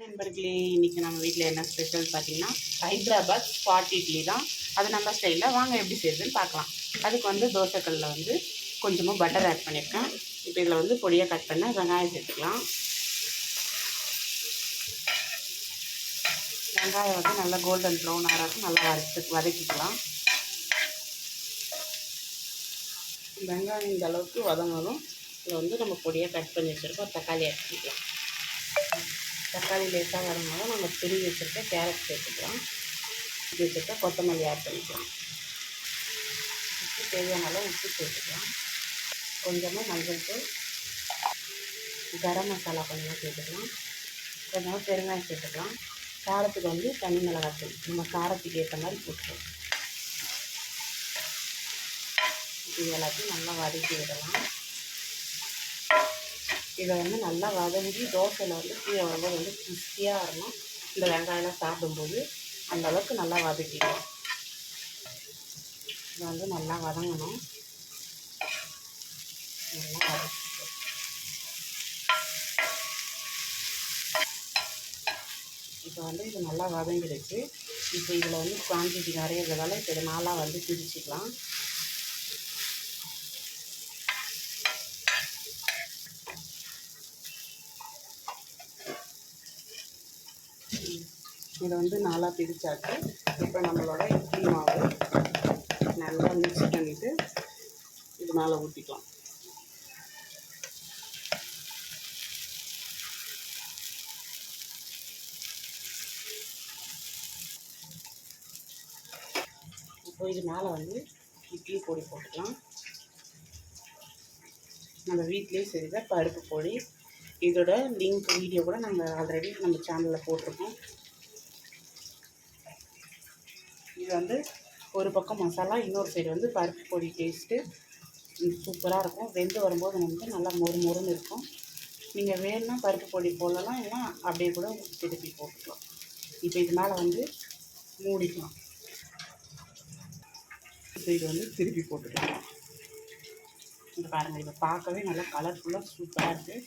நண்பர்களே இன்றைக்கி நம்ம வீட்டில் என்ன ஸ்பெஷல் பார்த்தீங்கன்னா ஹைதராபாத் ஸ்பாட் இட்லி தான். அது நம்ம ஸ்டைலில் வாங்க எப்படி செய்யுதுன்னு பார்க்கலாம். அதுக்கு வந்து தோசைக்கல்லில் வந்து கொஞ்சமாக பட்டர் ஆட் பண்ணியிருக்கேன். இப்போ இதில் வந்து பொடியாக கட் பண்ண வெங்காயம் சேர்த்துக்கலாம். வெங்காயம் வந்து நல்லா கோல்டன் ப்ரௌன் ஆகிறதுக்கு நல்லா வறுத்து வதக்கிக்கலாம். வெங்காயம் இந்த அளவுக்கு வதங்கணும். இதில் வந்து நம்ம பொடியாக கட் பண்ணி வச்சுருக்கோம். தக்காளி எடுத்துக்கலாம் தக்காளி லேசாக வரும்போது நம்ம துணி வச்சுருக்க கேரட் சேர்த்துக்கலாம். துணி வச்சுருக்க கொத்தமல்லி ஆட் பண்ணிக்கலாம். உப்பு தேவையான அளவு உப்பு சேர்த்துக்கலாம். கொஞ்சமாக மஞ்சள் தூள் கரம் மசாலா கொஞ்சமாக சேர்த்துக்கலாம். கொஞ்சமாக பெருங்காயம் சேர்த்துக்கலாம். காரத்துக்கு வந்து தனி மிளகாத்தூள் நம்ம காரத்துக்கு ஏற்ற மாதிரி போட்டுக்கலாம். இது எல்லாத்தையும் நல்லா வதக்கி விடலாம். இதை வந்து நல்லா வதங்கி தோசையில் வந்து கீழே வந்து வந்து கிறிஸ்பியாக வரணும் இந்த வெங்காயம்லாம் சாப்பிடும்போது அந்த அளவுக்கு நல்லா வதக்கிடும் இதை வந்து நல்லா வதங்கணும். நல்லா இப்போ வந்து இது நல்லா வதங்கிடுச்சு. இப்போ இதில் வந்து குவான்டிட்டி நிறைய இருக்கிறதால இப்போ இதை நாளாக வந்து பிரிச்சுக்கலாம். இதை வந்து நாலாக பிரித்தாச்சு இப்போ நம்மளோட இட்லி மாவு நல்லா மிக்ஸ் பண்ணிவிட்டு இது மேலே ஊற்றிக்கலாம் இப்போ இது மேலே வந்து இட்லி பொடி போட்டுக்கலாம். நம்ம வீட்லேயே செய்த பருப்பு பொடி. இதோட லிங்க் வீடியோ கூட நம்ம ஆல்ரெடி நம்ம சேனலில் போட்டிருக்கோம். இது வந்து ஒரு பக்கம் மசாலா இன்னொரு சைடு வந்து பருப்பு பொடி டேஸ்ட்டு சூப்பராக இருக்கும். வெந்து வரும்போது வந்து நல்லா மொறு மொறுன்னு இருக்கும். நீங்கள் வேணும்னா பருப்பு பொடி போடலாம் இல்லைனா அப்படியே கூட திருப்பி போட்டுக்கலாம். இப்போ இது மேலே வந்து மூடிக்கலாம். இப்போ இது வந்து திருப்பி போட்டுக்கலாம். இந்த பாருங்கள் இப்போ பார்க்கவே நல்லா கலர்ஃபுல்லாக சூப்பராக இருக்குது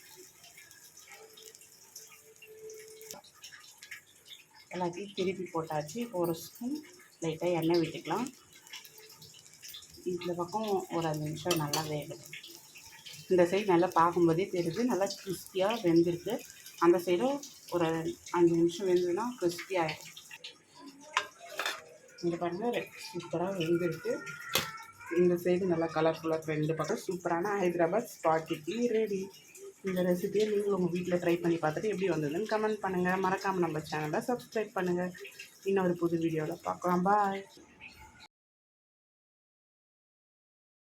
எல்லாத்தையும் திருப்பி போட்டாச்சு. இப்போ ஒரு ஸ்பூன் லைட்டாக எண்ணெய் விட்டுக்கலாம். இந்த பக்கம் ஒரு அஞ்சு நிமிஷம் நல்லா வேகும் இந்த சைடு நல்லா பார்க்கும்போதே தெரியுது நல்லா கிறிஸ்பியாக வெந்திருக்கு. அந்த சைடும் ஒரு அஞ்சு நிமிஷம் வெந்ததுன்னா கிறிஸ்பி ஆகிடும் இந்த பாருங்கள் சூப்பராக வெந்திருக்கு. இந்த சைடு நல்லா கலர்ஃபுல்லாக ரெண்டு பக்கம் சூப்பரான ஹைதராபாத் ஸ்பாட் இட்லி ரெடி இந்த ரெசிபியை நீங்கள் உங்கள் வீட்டில் ட்ரை பண்ணி பார்த்துட்டு எப்படி வந்ததுன்னு கமெண்ட் பண்ணுங்கள் மறக்காமல் நம்ம சேனலை சப்ஸ்கிரைப் பண்ணுங்கள் இன்னொரு புது வீடியோவில் பார்க்கலாம் பாய்